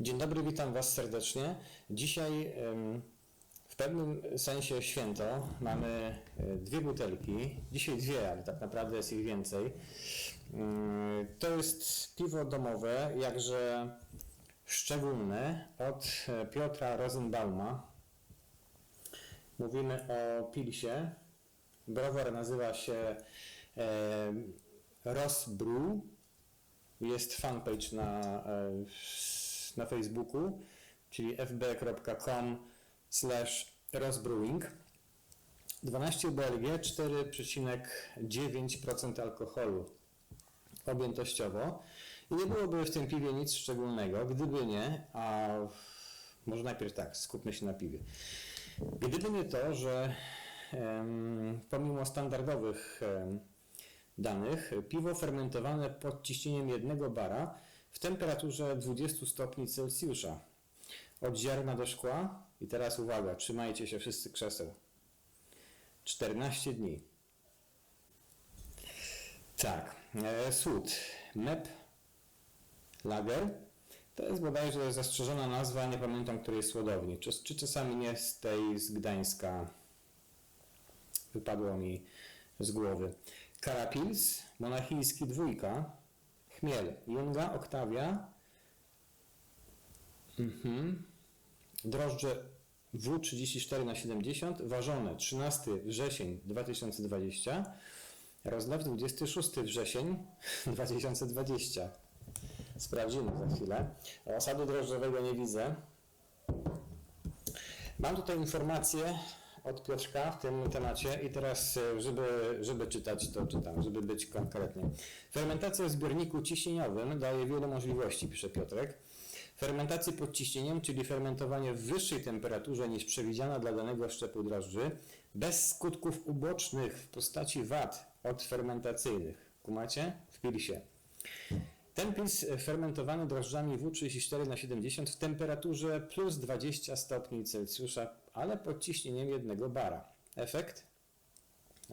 Dzień dobry, witam Was serdecznie. Dzisiaj w pewnym sensie święto. Mamy e, dwie butelki. Dzisiaj dwie, ale tak naprawdę jest ich więcej. Mm, To jest piwo domowe, jakże szczególne od e, Piotra Rosenbauma. Mówimy o Pilsie. Browar nazywa się e, Rosbrew. Jest fanpage na, na Facebooku, czyli fb.com slash rozbrewing. 12 BLG, 4,9% alkoholu objętościowo. I nie byłoby w tym piwie nic szczególnego, gdyby nie, a może najpierw tak, skupmy się na piwie. Gdyby nie to, że em, pomimo standardowych em, danych, piwo fermentowane pod ciśnieniem jednego bara w temperaturze 20 stopni Celsjusza. Od ziarna do szkła. I teraz uwaga, trzymajcie się wszyscy krzeseł. 14 dni. Tak, e, słód. MEP Lager. To jest bodajże zastrzeżona nazwa, nie pamiętam której słodowni. Czy, czy czasami nie z tej z Gdańska wypadło mi z głowy. Karapils, monachijski dwójka, chmiel, Junga, Oktawia, mhm. drożdże W34 na 70, ważone 13 wrzesień 2020, rozlew 26 wrzesień 2020. Sprawdzimy za chwilę. Osadu drożdżowego nie widzę. Mam tutaj informację od Piotrka w tym temacie i teraz, e, żeby, żeby czytać, to czytam, żeby być konkretnie. Fermentacja w zbiorniku ciśnieniowym daje wiele możliwości, pisze Piotrek. Fermentację pod ciśnieniem, czyli fermentowanie w wyższej temperaturze niż przewidziana dla danego szczepu drożdży, bez skutków ubocznych w postaci wad odfermentacyjnych. Kumacie? Wpili się. Ten pils fermentowany drożdżami W34 na 70 w temperaturze plus 20 stopni Celsjusza, ale pod ciśnieniem jednego bara. Efekt?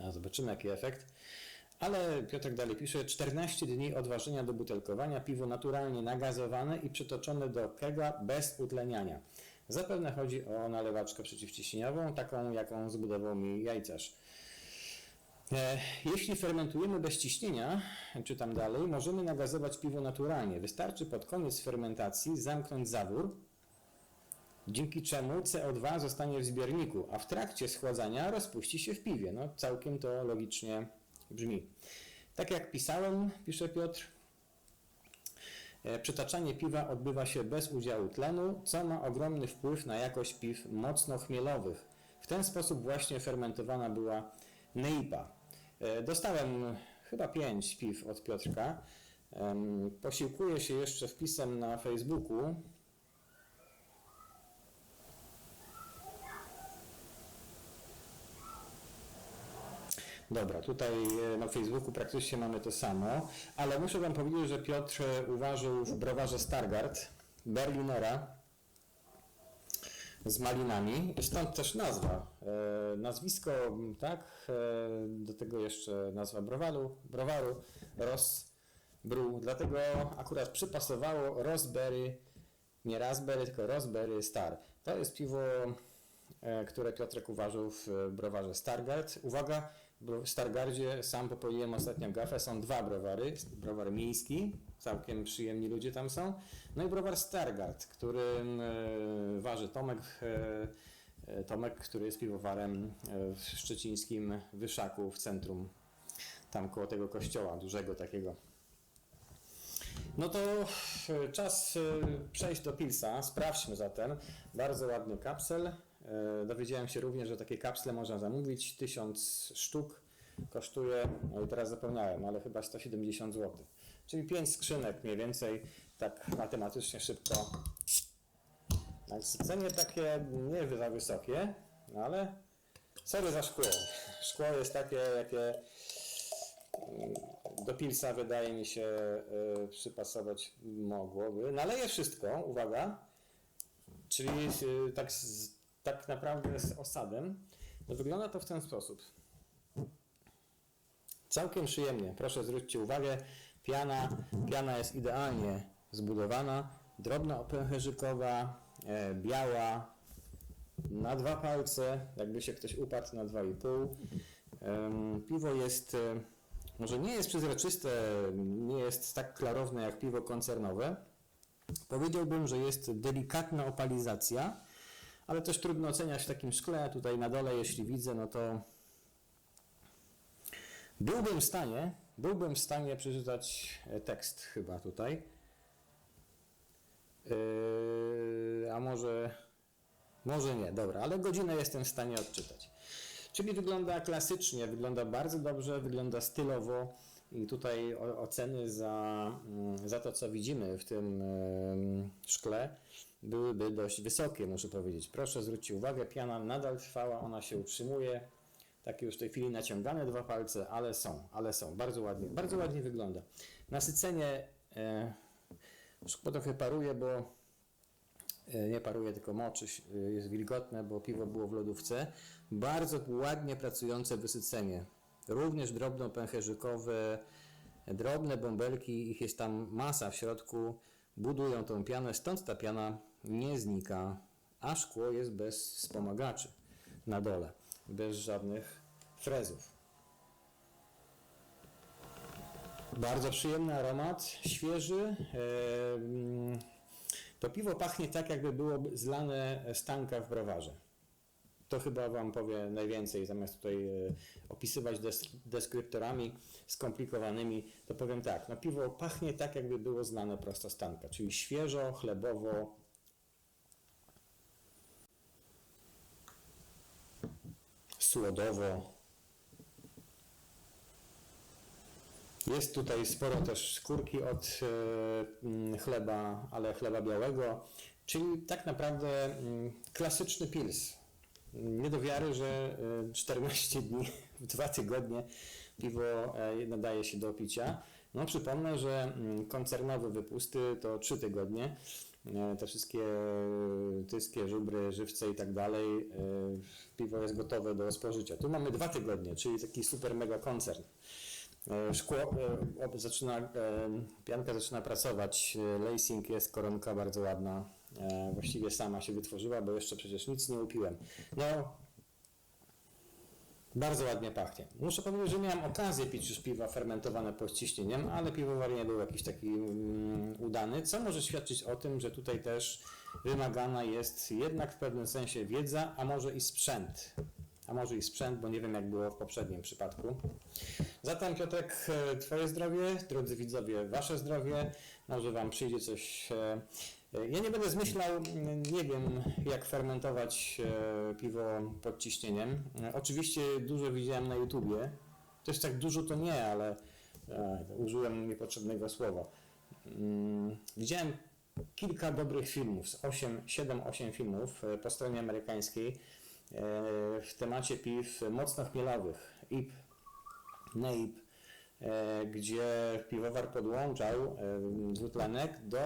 A zobaczymy jaki efekt. Ale Piotrek dalej pisze, 14 dni od ważenia do butelkowania, piwo naturalnie nagazowane i przytoczone do kega bez utleniania. Zapewne chodzi o nalewaczkę przeciwciśnieniową, taką jaką zbudował mi jajcarz. E, Jeśli fermentujemy bez ciśnienia, czytam dalej, możemy nagazować piwo naturalnie. Wystarczy pod koniec fermentacji zamknąć zawór, dzięki czemu CO2 zostanie w zbiorniku, a w trakcie schładzania rozpuści się w piwie. No, całkiem to logicznie brzmi. Tak jak pisałem, pisze Piotr, e, przytaczanie piwa odbywa się bez udziału tlenu, co ma ogromny wpływ na jakość piw mocno chmielowych. W ten sposób właśnie fermentowana była Neipa. E, Dostałem chyba pięć piw od Piotrka. Posiłkuję się jeszcze wpisem na Facebooku. Dobra, tutaj e, na Facebooku praktycznie mamy to samo, ale muszę Wam powiedzieć, że Piotr uważał w browarze Stargard Berlinera z malinami, stąd też nazwa. E, nazwisko, tak, e, do tego jeszcze nazwa browaru, browaru Rosbrew, dlatego akurat przypasowało Rosberry, nie Raspberry, tylko Rosberry Star. To jest piwo, e, które Piotrek uważał w browarze Stargard. Uwaga, w Stargardzie sam popełniłem ostatnio gafę, są dwa browary, browar miejski, całkiem przyjemni ludzie tam są, no i browar Stargard, którym e, waży Tomek, e, e, Tomek, który jest piwowarem w szczecińskim Wyszaku w centrum, tam koło tego kościoła dużego takiego. No to czas przejść do Pilsa. Sprawdźmy zatem. Bardzo ładny kapsel. E, Dowiedziałem się również, że takie kapsle można zamówić. 1000 sztuk kosztuje, no i teraz zapomniałem, ale chyba 170 zł. Czyli 5 skrzynek mniej więcej, tak matematycznie szybko. Tak, takie nie za wysokie, no ale sorry za szkło. Szkło jest takie, jakie do Pilsa wydaje mi się y, przypasować mogłoby. Naleję wszystko, uwaga, czyli y, tak, z, tak naprawdę z osadem. No, wygląda to w ten sposób. Całkiem przyjemnie. Proszę zwróćcie uwagę, piana, piana jest idealnie zbudowana. drobna opęcherzykowa, e, biała, na dwa palce, jakby się ktoś uparł na dwa i pół. Em, Piwo jest, e, może nie jest przezroczyste, nie jest tak klarowne jak piwo koncernowe. Powiedziałbym, że jest delikatna opalizacja, ale też trudno oceniać w takim szkle. Tutaj na dole, jeśli widzę, no to byłbym w stanie, byłbym w stanie przeczytać e, tekst chyba tutaj. Yy, a może, może nie, dobra, ale godzinę jestem w stanie odczytać. Czyli wygląda klasycznie, wygląda bardzo dobrze, wygląda stylowo i tutaj oceny za, mm, za to, co widzimy w tym szkle byłyby dość wysokie, muszę powiedzieć. Proszę zwróćcie uwagę, piana nadal trwała, ona się utrzymuje. Takie już w tej chwili naciągane dwa palce, ale są, ale są. Bardzo ładnie, bardzo ładnie wygląda. Nasycenie e, szkło trochę paruje, bo nie paruje, tylko moczy, e, jest wilgotne, bo piwo było w lodówce. Bardzo ładnie pracujące wysycenie. Również drobno pęcherzykowe, drobne bąbelki, ich jest tam masa w środku, budują tą pianę, stąd ta piana nie znika, a szkło jest bez wspomagaczy na dole, bez żadnych frezów. Bardzo przyjemny aromat, świeży. E, mm, To piwo pachnie tak, jakby było zlane z tanka w browarze. To chyba Wam powie najwięcej, zamiast tutaj e, opisywać des- deskryptorami skomplikowanymi, to powiem tak, no piwo pachnie tak, jakby było znane prosto z tanka, czyli świeżo, chlebowo, słodowo. Jest tutaj sporo też skórki od e, mm, chleba, ale chleba białego, czyli tak naprawdę mm, klasyczny pils. Nie do wiary, że e, 14 dni w dwa tygodnie piwo e, nadaje się do picia. No przypomnę, że mm, koncernowe wypusty to 3 tygodnie. E, Te wszystkie tyskie, żubry, żywce i tak dalej, e, piwo jest gotowe do spożycia. Tu mamy dwa tygodnie, czyli taki super mega koncern. E, Szkło e, zaczyna, e, pianka zaczyna pracować, lacing jest, koronka bardzo ładna, właściwie sama się wytworzyła, bo jeszcze przecież nic nie upiłem. No, bardzo ładnie pachnie. Muszę powiedzieć, że miałem okazję pić już piwa fermentowane pod ciśnieniem, ale piwowar nie był jakiś taki mm, udany, co może świadczyć o tym, że tutaj też wymagana jest jednak w pewnym sensie wiedza, a może i sprzęt. A może i sprzęt, bo nie wiem jak było w poprzednim przypadku. Zatem Piotrek, e, Twoje zdrowie, drodzy widzowie, Wasze zdrowie. Może Wam przyjdzie coś. e, e, Ja nie będę zmyślał, nie wiem jak fermentować piwo pod ciśnieniem. Oczywiście dużo widziałem na YouTubie. Też tak dużo to nie, ale użyłem niepotrzebnego słowa. Mm, Widziałem kilka dobrych filmów, z 8, 7-8 filmów po stronie amerykańskiej w temacie piw mocno chmielowych, IP, NAPE, e, gdzie piwowar podłączał e, dwutlenek do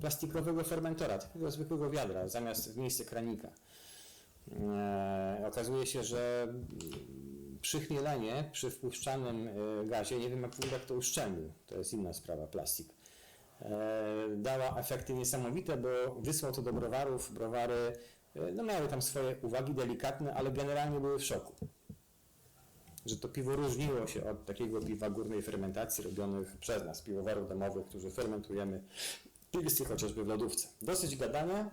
plastikowego fermentora, takiego zwykłego wiadra, zamiast w miejsce kranika. E, Okazuje się, że mm, przy wpuszczanym e, gazie, nie wiem jak wódek to uszczelnił, to jest inna sprawa, plastik, e, dała efekty niesamowite, bo wysłał to do browarów, browary e, no miały tam swoje uwagi delikatne, ale generalnie były w szoku że to piwo różniło się od takiego piwa górnej fermentacji robionych przez nas, piwowarów domowych, którzy fermentujemy pilsy chociażby w lodówce. Dosyć gadania.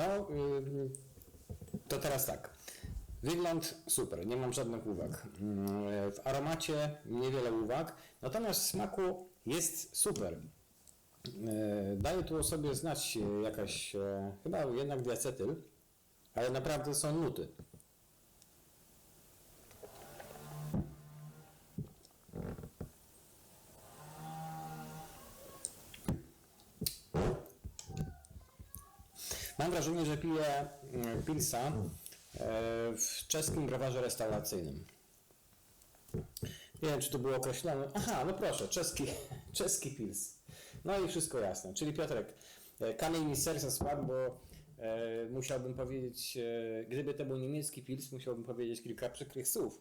No, ym, to teraz tak. Wygląd super, nie mam żadnych uwag. Ym, W aromacie niewiele uwag, natomiast w smaku jest super. Yy, Daje tu o sobie znać jakaś, e, chyba jednak diacetyl, ale naprawdę są nuty. Mam wrażenie, że piję mm, pilsa e, w czeskim browarze restauracyjnym. Nie wiem, czy to było określone. Aha, no proszę, czeski, czeski pils. No i wszystko jasne. Czyli Piotrek, e, kamień mi serca spadł, bo e, musiałbym powiedzieć, gdyby to był niemiecki pils, musiałbym powiedzieć kilka przykrych słów.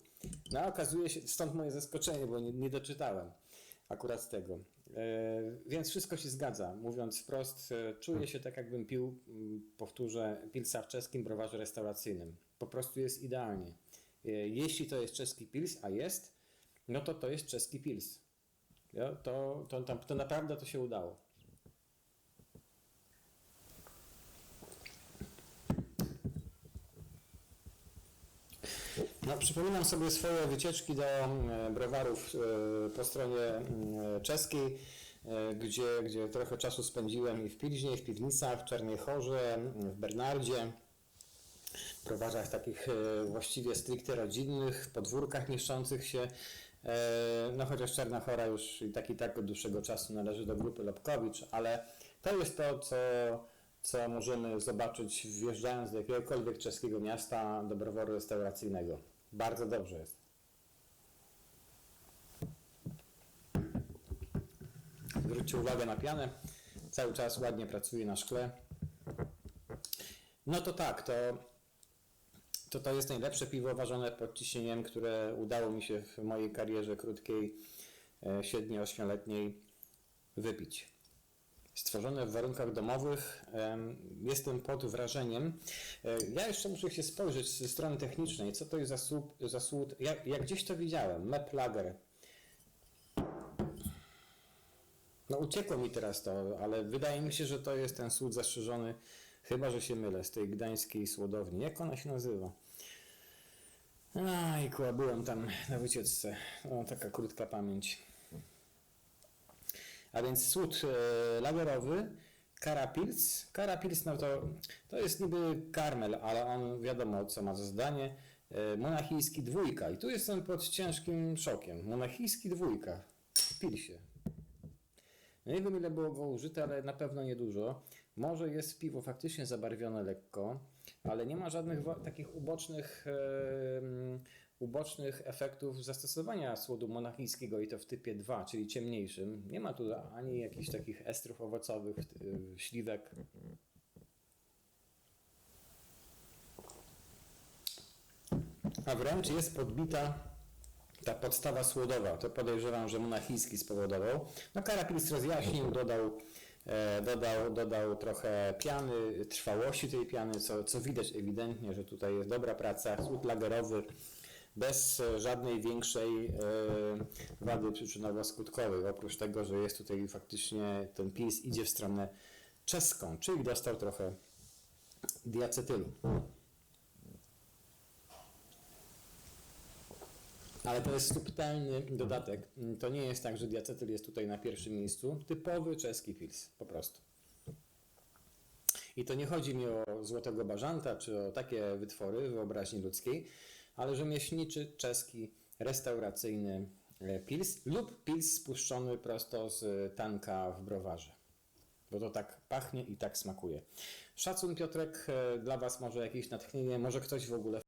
No okazuje się, stąd moje zaskoczenie, bo nie, nie doczytałem akurat tego. E, więc wszystko się zgadza. Mówiąc wprost, e, czuję się tak, jakbym pił, mm, powtórzę, pilsa w czeskim browarze restauracyjnym. Po prostu jest idealnie. E, jeśli to jest czeski pils, a jest, no to to jest czeski pils. To, to, to, to naprawdę to się udało. No, przypominam sobie swoje wycieczki do e, browarów e, po stronie mm, czeskiej, e, gdzie, gdzie trochę czasu spędziłem i w Pilźnie, w Piwnicach, w Czarnej Chorze, w Bernardzie, browarzach takich e, właściwie stricte rodzinnych, podwórkach mieszczących się. E, No chociaż Czarna Chora już i tak i tak od dłuższego czasu należy do grupy Lobkowicz, ale to jest to, co, co możemy zobaczyć wjeżdżając do jakiegokolwiek czeskiego miasta do browaru restauracyjnego. Bardzo dobrze jest. Zwróćcie uwagę na pianę. Cały czas ładnie pracuje na szkle. No to tak, to to to jest najlepsze piwo ważone pod ciśnieniem, które udało mi się w mojej karierze krótkiej, e, 7-8-letniej wypić. Stworzone w warunkach domowych, em, jestem pod wrażeniem. E, Ja jeszcze muszę się spojrzeć ze strony technicznej, co to jest za słup, za. Ja, ja gdzieś to widziałem, Mep Lager. No uciekło mi teraz to, ale wydaje mi się, że to jest ten słód zastrzeżony, chyba że się mylę, z tej gdańskiej słodowni. Jak ona się nazywa? Ajku, a byłem tam na wycieczce. O, taka krótka pamięć. A więc słód e, lagerowy, Karapils. Karapils no to, to jest niby karmel, ale on wiadomo co ma za zdanie. E, monachijski dwójka. I tu jestem pod ciężkim szokiem. Monachijski dwójka. Pilsie. No nie wiem ile było go użyte, ale na pewno niedużo. Może jest piwo faktycznie zabarwione lekko, ale nie ma żadnych takich ubocznych, em, ubocznych efektów zastosowania słodu monachijskiego i to w typie 2, czyli ciemniejszym. Nie ma tu ani jakichś takich estrów owocowych, y, śliwek. A wręcz jest podbita ta podstawa słodowa, to podejrzewam, że monachijski spowodował. No Karapils rozjaśnił, dodał, e, dodał, dodał trochę piany, trwałości tej piany, co, co widać ewidentnie, że tutaj jest dobra praca, słód lagerowy, bez e, żadnej większej e, wady przyczynowo-skutkowej, oprócz tego, że jest tutaj faktycznie ten pils idzie w stronę czeską, czyli dostał trochę diacetylu. Ale to jest subtelny dodatek. To nie jest tak, że diacetyl jest tutaj na pierwszym miejscu. Typowy czeski pils, po prostu. I to nie chodzi mi o złotego bażanta, czy o takie wytwory wyobraźni ludzkiej, ale rzemieślniczy, czeski, restauracyjny e, pils lub pils spuszczony prosto z tanka w browarze. Bo to tak pachnie i tak smakuje. Szacun Piotrek, e, dla Was może jakieś natchnienie, może ktoś w ogóle